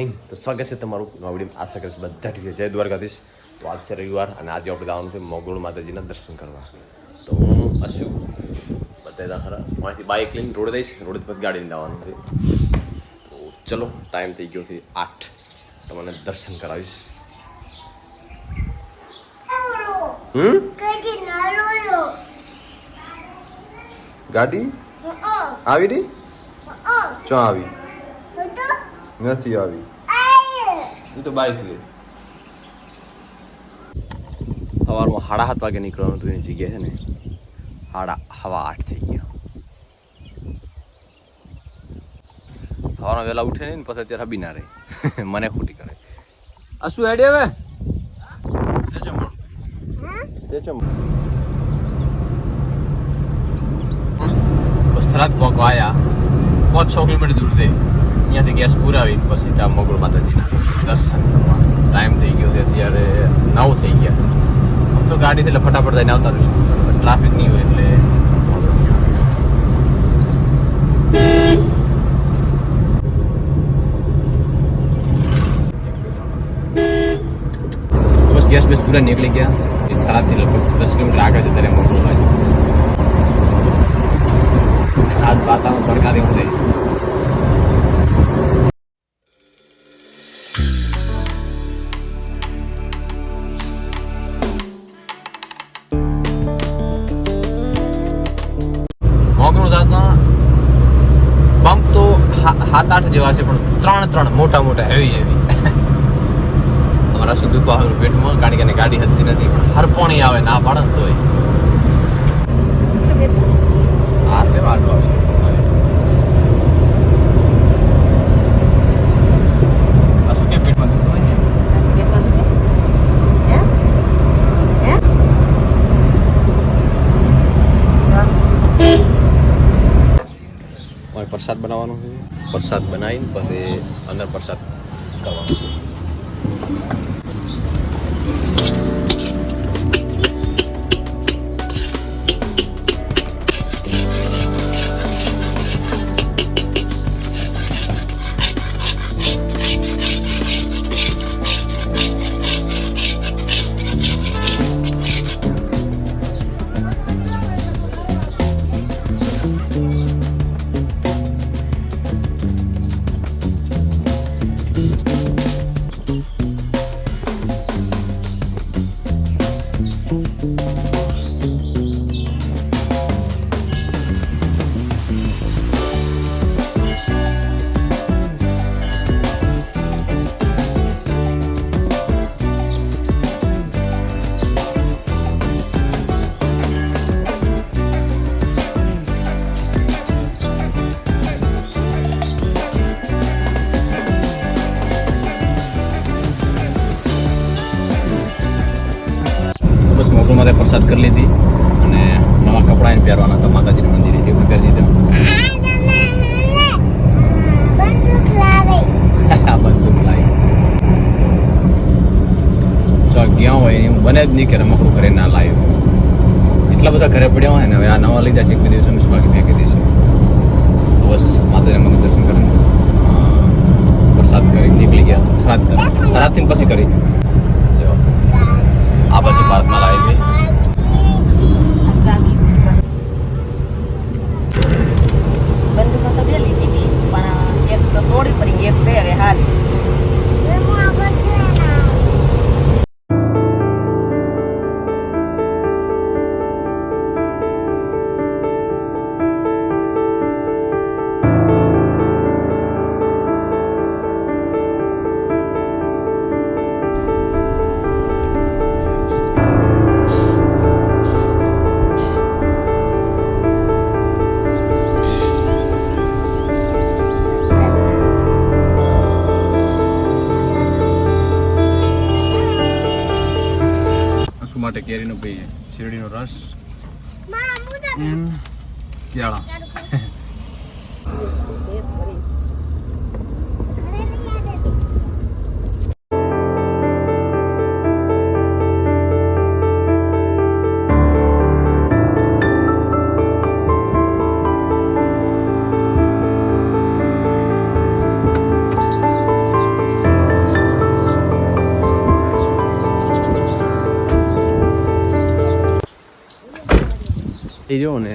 Morning તો સ્વાગત છે તમારું નવા વીડિયો આશા કરીશ બધા ઠીક છે. જય દ્વારકાધીશ. તો આજ છે રવિવાર અને આજે આપણે જવાનું છે મોગોળ માતાજીના દર્શન કરવા. તો હું અશુ બધા ખરા અહીંથી બાઇક લઈને રોડ દઈશ રોડ પછી ગાડીને જવાનું છે. તો ચલો ટાઈમ થઈ ગયો છે આઠ. તમને દર્શન કરાવીશ. ગાડી? આવી રહી? ચો આવી? નથી આવી. એ તો બાઇક લે. સવારમાં સાડા સાત વાગે નીકળવાનું હતું એની જગ્યા છે ને, સાડા હવા આઠ થઈ ગયા. સવારમાં વહેલા ઉઠે ને, પછી અત્યારે હબી ના રહે. મને ખોટી કરે. આ શું હેડે હવે? બસ થરાદ પોકો આયા. પાંચ છ કિલોમીટર દૂર છે અહીંયાથી ગેસ પુરાવી, પછી ત્યાં મોગલ માતાજીના. દર્શન કરવા. ટાઈમ થઈ ગયો છે, અત્યારે નવ થઈ ગયા. આમ તો ગાડી એટલે ફટાફટ થઈને આવતા રહીશું. ટ્રાફિક નહીં હોય એટલે બસ ગેસ બેસ પૂરા નીકળી ગયા. થરાદથી લગભગ દસ કિલોમીટર આગળ જતા રહે બાજુ આજ વાતાવરણ તડકા દેવું મોગનું દાદના બમ્પ તો સાત આઠ જેવા છે પણ ત્રણ ત્રણ મોટા મોટા હેવી હેવી અમારા સુધી પાહર પેટમાં કારણ કે ગાડી હતી નથી પણ હરપોણી આવે ના પાડે તોય. આ સેવા આવશે આ શું કે પેટમાં દુખતું હોય ને હવે પ્રસાદ બનાવવાનો છે? પ્રસાદ બનાવીને પછી અંદર પ્રસાદ કરવાનો પ્રસાદ કરી લીધી અને નવા કપડાં એને પહેરવાના હતા. માતાજીના મંદિરે એવું પહેરી દીધા. બંદૂક લાવી. જો ગયા હોય એવું બને જ નહીં કે રમકડું ઘરે ના લાવ્યું એટલા બધા ઘરે પડ્યા હોય ને, હવે આ નવા લીધા છે, એક બે દિવસ બાકી ફેંકી દઈશું બસ માતાજીના મંદિર દર્શન કરીને વરસાદ કરી નીકળી ગયા. રાત રાતથી પછી કરી. આ પછી ભારતમાં લાવી કેરીનો પીએ શેરડીનો રસ કેળા એ જો ને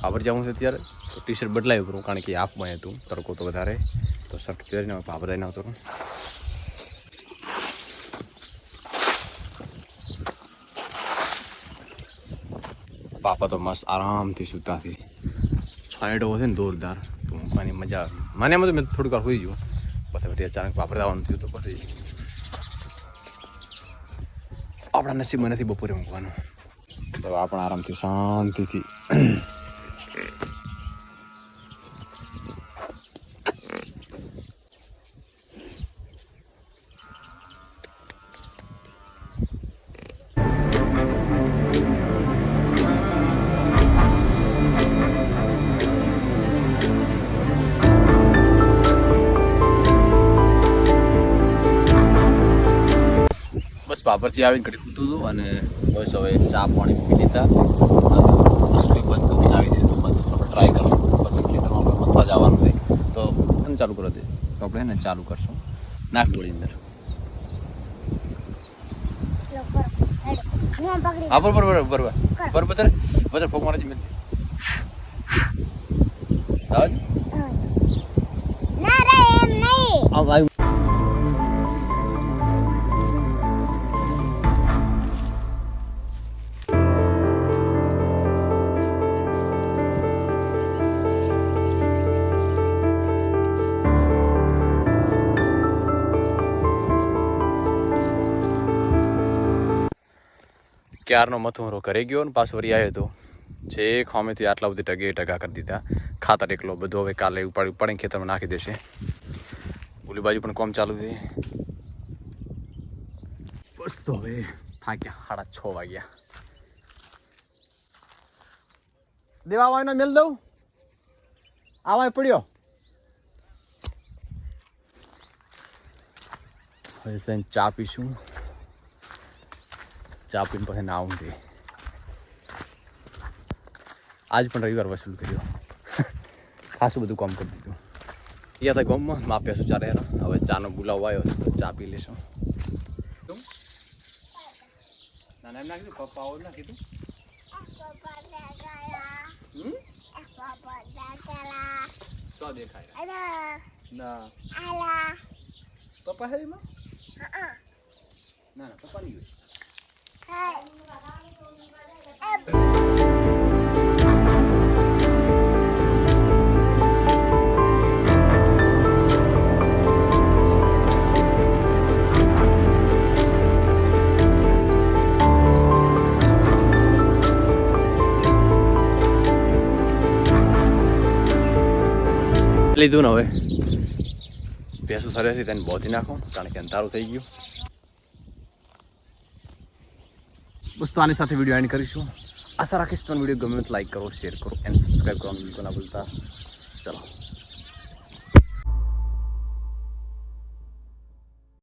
પાપડ જવું છે અત્યારે, તો ટી શર્ટ બદલાવી કરું, કારણ કે આપમાં હતું, તડકો તો વધારે, તો શર્ટ પહેરીને પાપડ જઈને આવતો પાપા તો મસ્ત આરામથી સૂતા છે સાઈડ હોય ને જોરદાર, તો મૂકવાની મજા આવે મને એમાં તો મેં થોડીક વાર હોઈ ગયું, પછી પછી અચાનક પાપડ આવવાનું થયું તો પછી આપણા નસીબમાં નથી બપોરે ઊંઘવાનું. તો આપણે આરામથી શાંતિથી બાબરથી આવીને ઘડી કૂતું હતું અને બસ હવે ચા પાણી પી લીધા. રસોઈ બંધ કરીને આવી દીધું બંધ આપણે ટ્રાય કરશું. પછી ખેતરમાં આપણે મથવા જવાનું છે. તો એને ચાલુ કરો દે તો આપણે એને ચાલુ કરશું. નાખ ગોળી અંદર. હા બરોબર બરોબર બરોબર. બરોબર બરોબર. બરોબર ફોક મારે જીમે આવ આવ. ક્યારનો મથુંરો કરી ગયો ને પાછો વળી આવ્યો હતો જે ખોમેથી આટલા બધી ટગે ટગા કરી દીધા. ખાતર એકલો, બધો હવે કાલે ઉપાડી, ઉપાડીને ખેતરમાં નાખી દેશે. ઓલી બાજુ પણ કોમ ચાલુ થઈ. બસ તો હવે થાક્યા સાડા છ વાગ્યા. દેવા આવવાનો મેલ દઉં. આવાય પડ્યો. હવે ચા પીશું. ચા પીને પછી ના તે આજ પણ રવિવાર વસૂલ કર્યો ખાસું બધું કામ કરી દીધું અહીંયા હતા ગામમાં માપ્યા શું ચાલે એનો હવે ચાનો બોલાવો આવ્યો તો ચા પી લેશું ના ના એમ ના કીધું પપ્પા આવો ના કીધું હમ દેખાય ના પપ્પા હે એમાં ના ના પપ્પા નહીં હોય લીધું ને હવે ભેંસું સરે છે તેને બોધી નાખો કારણ કે અંધારું થઈ ગયું બસ તો આની સાથે વીડિયો એન્ડ કરીશું. આશા રાખીશ તમને વીડિયો ગમે તો લાઈક કરો શેર કરો એન્ડ સબસ્ક્રાઈબ કરવાનું બિલકુલ ના ભૂલતા.